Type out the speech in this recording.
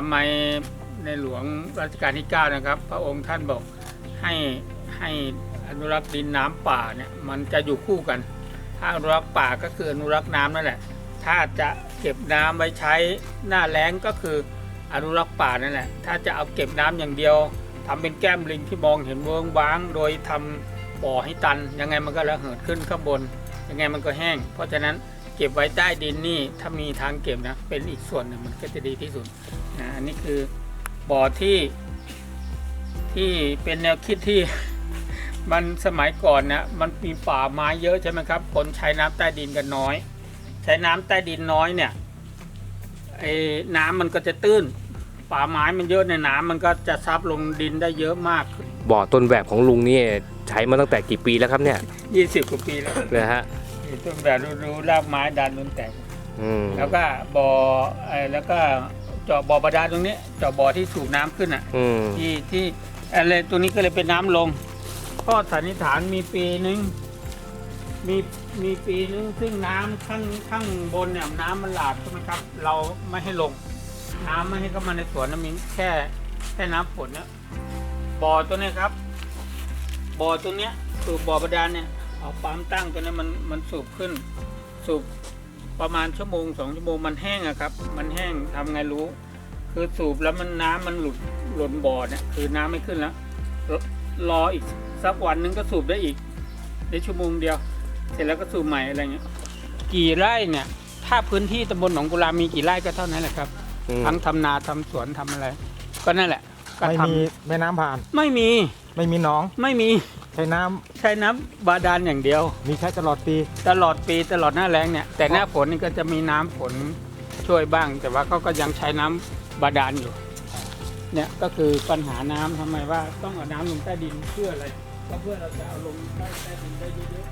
ทำไมในหลวงรัชกาลที่9นะครับ พระองค์ท่านบอกให้ให้อนุรักษ์ดินน้ำป่าเนี่ยมันจะอยู่คู่กัน ถ้าอนุรักษ์ป่าก็คืออนุรักษ์น้ำนั่นแหละ ถ้าจะเก็บน้ำไว้ใช้หน้าแล้งก็คืออนุรักษ์ป่านั่นแหละ ถ้าจะเอาเก็บน้ำอย่างเดียวทำเป็นแก้มลิงที่มองเห็นเวิงว้าง โดยทำบ่อให้ตัน ยังไงมันก็ระเหิดขึ้นข้างบน ยังไงมันก็แห้ง เพราะฉะนั้น เก็บไว้ใต้ดินนี่ถ้ามีทางเก็บนะ เป็นอีกส่วนหนึ่งมันก็จะดีที่สุดนะอันนี้คือบ่อที่ที่เป็นแนวคิดที่มันสมัยก่อนนะมันมีป่าไม้เยอะใช่ไหมครับคนใช้น้ำใต้ดินกันน้อย ใช้น้ำใต้ดินน้อยเนี่ยไอ้น้ำมันก็จะตื้น ป่าไม้มันเยอะในยน้ำมันก็จะซับลงดินได้เยอะมากบ่อต้นแบบของลุงนี่ใช้มาตั้งแต่กี่ปีแล้วครับเนี่ย 20กว่าปีแล้วนะฮะ นี่ต้นแบบรู้ๆรากไม้ดันนุนแตก อืมแล้วก็บ่อไอ้แล้วก็เจาะบ่อบาดาลตรงนี้เจาะบ่อที่สูบน้ำขึ้นอะ อืมที่ที่อะไรตัวนี้ก็เลยเป็นน้ำลงก็สันนิษฐานมีปีนึงมีมีปีนึงซึ่งน้ำข้างข้างบนเนี่ยน้ำมันหลากใช่ไหมครับ เราไม่ให้ลง น้ำไม่ให้เข้ามาในสวนนะมีแค่แค่น้ำฝนนะบ่อตัวเนี้ยครับ บ่อตัวเนี้ยสูบบ่อบาดาลเนี่ย เอาปั๊มตั้งตัวเนี้ยมันมันสูบขึ้น สูบประมาณชั่วโมงสองชั่วโมงมันแห้งอะครับ มันแห้งทำไงรู้ คือสูบแล้วมันน้ำมันหลุดหล่นบ่อเนี่ยคือน้ำไม่ขึ้นแล้วรรออีกสักวันหนึงก็สูบได้อีกได้ชั่วโมงเดียว เสร็จแล้วก็สูบใหม่อะไรเงี้ยกี่ไร่เนี่ย ถ้าพื้นที่ตำบลหนองกุลามีกี่ไร่ก็เท่านั้นแหละครับอืมทั้งทำนาทำสวนทำอะไร ก็นั่นแหละก็ไม่ทมีแม่น้ำผ่านำไม่มี ไม่มีหนอง ไม่มีใช้น้ำใช้น้ำบาดาลอย่างเดียว มีใช้ตลอดปี ตลอดปีตลอดหน้าแล้งเนี่ย แต่หน้าฝนนี่ก็จะมีน้ำฝนช่วยบ้าง แต่ว่าเขาก็ยังใช้น้ำบาดาลอยู่ เนี่ยก็คือปัญหาน้ำทำไมว่าต้องเอาน้ำลงใต้ดินเพื่ออะไรก็เพื่อเราจะเอาลงใต้ใต้ดินได้เยอะ